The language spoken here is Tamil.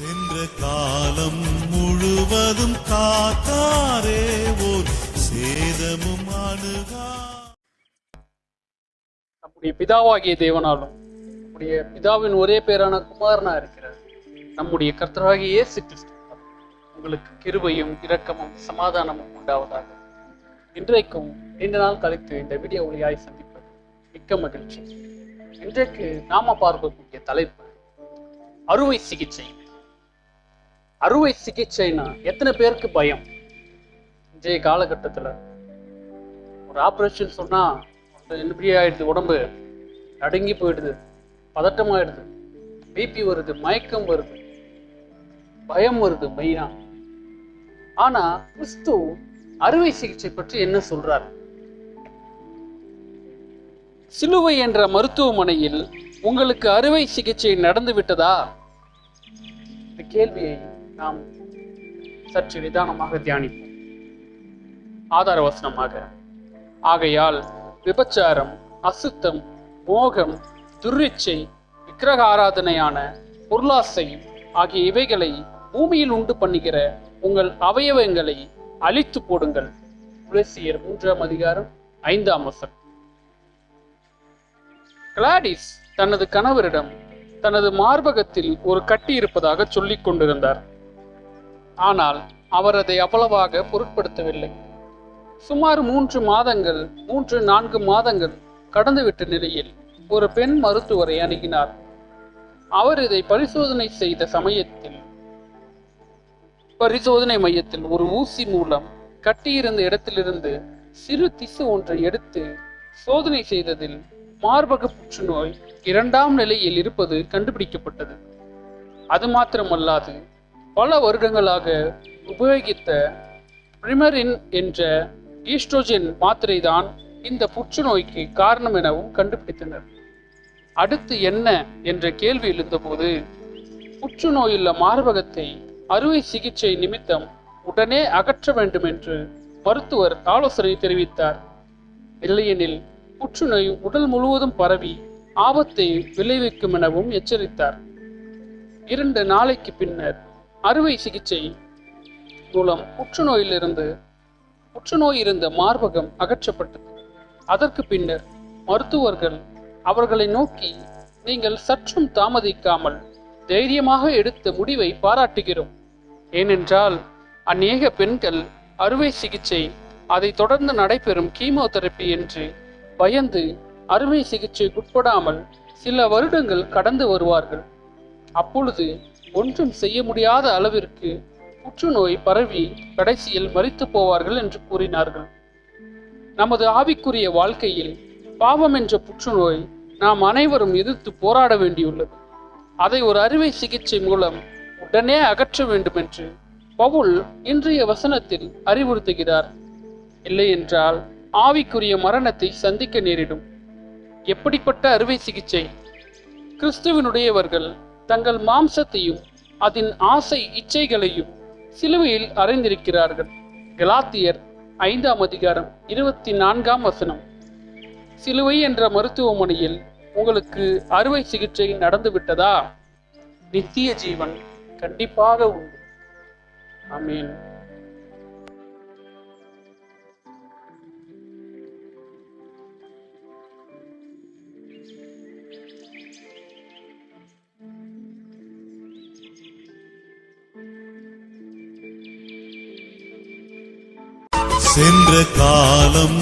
சென்ற காலம் முழுவதும் காத்தாரே ஓர் சேதமும் அணுகா. நம்முடைய பிதாவாகிய தேவனாலும் நம்முடைய பிதாவின் ஒரே பேரான குமாரனா இருக்கிறார். நம்முடைய கர்த்தராகிய இயேசு கிறிஸ்து உங்களுக்கு கிருபையும் இரக்கமும் சமாதானமும் உண்டாவதாக. இன்றைக்கும் நீண்ட நாள் கழித்து இந்த வீடியோ ஒளியாய் சந்திப்பது மிக்க மகிழ்ச்சி. இன்றைக்கு நாம பார்க்கக்கூடிய தலைப்பு அறுவை சிகிச்சை. அறுவை சிகிச்சைனா எத்தனை பேருக்கு பயம்? இன்றைய காலகட்டத்தில் ஒரு ஆப்ரேஷன் சொன்னால் எப்படி ஆயிடுது உடம்பு நடுங்கி போயிடுது பதட்டமாயிடுது பிபி வருது மயக்கம் வருது பயம் வருது மெயினா ஆனா கிறிஸ்து அறுவை சிகிச்சை பற்றி என்ன சொல்றார்? சிலுவை என்ற மருத்துவமனையில் உங்களுக்கு அறுவை சிகிச்சை நடந்து விட்டதா இந்த கேள்வியை நாம் சற்று நிதானமாக தியானிப்போம். ஆதார வசனமாக ஆகையால் விபச்சாரம் அசுத்தம் மோகம் துர்ரிச்சை விக்கிரக ஆராதனையான பொருளாசை ஆகிய இவைகளை பூமியில் உண்டு பண்ணுகிற உங்கள் அவயவங்களை அழித்து போடுங்கள். புலசியர் மூன்றாம் அதிகாரம் ஐந்தாம் வசனம். கிளாடிஸ் தனது கணவரிடம் தனது மார்பகத்தில் ஒரு கட்டி இருப்பதாக சொல்லிக் கொண்டிருந்தார். ஆனால் அவர் அதை அவ்வளவாக பொருட்படுத்தவில்லை. சுமார் மூன்று மாதங்கள் மூன்று நான்கு மாதங்கள் கடந்துவிட்ட நிலையில் ஒரு பெண் மருத்துவரை அணுகினார். அவர் இதை பரிசோதனை செய்த சமயத்தில் பரிசோதனை மையத்தில் ஒரு ஊசி மூலம் கட்டியிருந்த இடத்திலிருந்து சிறு திசு ஒன்றை எடுத்து சோதனை செய்ததில் மார்பக புற்றுநோய் இரண்டாம் நிலையில் இருப்பது கண்டுபிடிக்கப்பட்டது. அது மாத்திரமல்லாது பல வருடங்களாக உபயோகித்த பிரிமரின் என்ற ஈஸ்ட்ரோஜன் மாத்திரைதான் இந்த புற்றுநோய்க்கு காரணம் எனவும் கண்டுபிடித்தனர். அடுத்து என்ன என்ற கேள்வி எழுந்தபோது புற்றுநோயுள்ள மார்பகத்தை அறுவை சிகிச்சை நிமித்தம் உடனே அகற்ற வேண்டும் என்று மருத்துவர் ஆலோசனை தெரிவித்தார். இல்லையெனில் புற்றுநோய் உடல் முழுவதும் பரவி ஆபத்தை விளைவிக்கும் எனவும் எச்சரித்தார். இரண்டு நாளைக்கு பின்னர் அறுவை சிகிச்சை மூலம் புற்றுநோயிலிருந்து புற்றுநோய் இருந்த மார்பகம் அகற்றப்பட்டது. அதற்கு பின்னர் மருத்துவர்கள் அவர்களை நோக்கி நீங்கள் சற்றும் தாமதிக்காமல் தைரியமாக எடுத்த முடிவை பாராட்டுகிறோம். ஏனென்றால் அநேக பெண்கள் அறுவை சிகிச்சை அதை தொடர்ந்து நடைபெறும் கீமோதெரப்பி என்று பயந்து அறுவை சிகிச்சைக்குட்படாமல் சில வருடங்கள் கடந்து வருவார்கள். அப்பொழுது ஒன்றும் செய்ய முடியாத அளவிற்கு புற்றுநோய் பரவி கடைசியில் மறித்து போவார்கள் என்று கூறினார்கள். நமது ஆவிக்குரிய வாழ்க்கையில் பாவம் என்ற புற்றுநோய் நாம் அனைவரும் எதிர்த்து போராட வேண்டியுள்ளது. அதை ஒரு அறுவை சிகிச்சை மூலம் உடனே அகற்ற வேண்டும் என்று பவுல் இன்றைய வசனத்தில் அறிவுறுத்துகிறார். இல்லையென்றால் ஆவிக்குரிய மரணத்தை சந்திக்க நேரிடும். எப்படிப்பட்ட அறுவை சிகிச்சை? கிறிஸ்துவனுடையவர்கள் தங்கள் மாம்சத்தையும் அதன் ஆசை இச்சைகளையும் சிலுவையில் அறைந்திருக்கிறார்கள். கலாத்தியர் ஐந்தாம் அதிகாரம் இருபத்தி நான்காம் வசனம். சிலுவை என்ற மருத்துவமனையில் உங்களுக்கு அறுவை சிகிச்சை நடந்துவிட்டதா? நித்திய ஜீவன் கண்டிப்பாக உண்டு. அமீன் சென்ற காலம்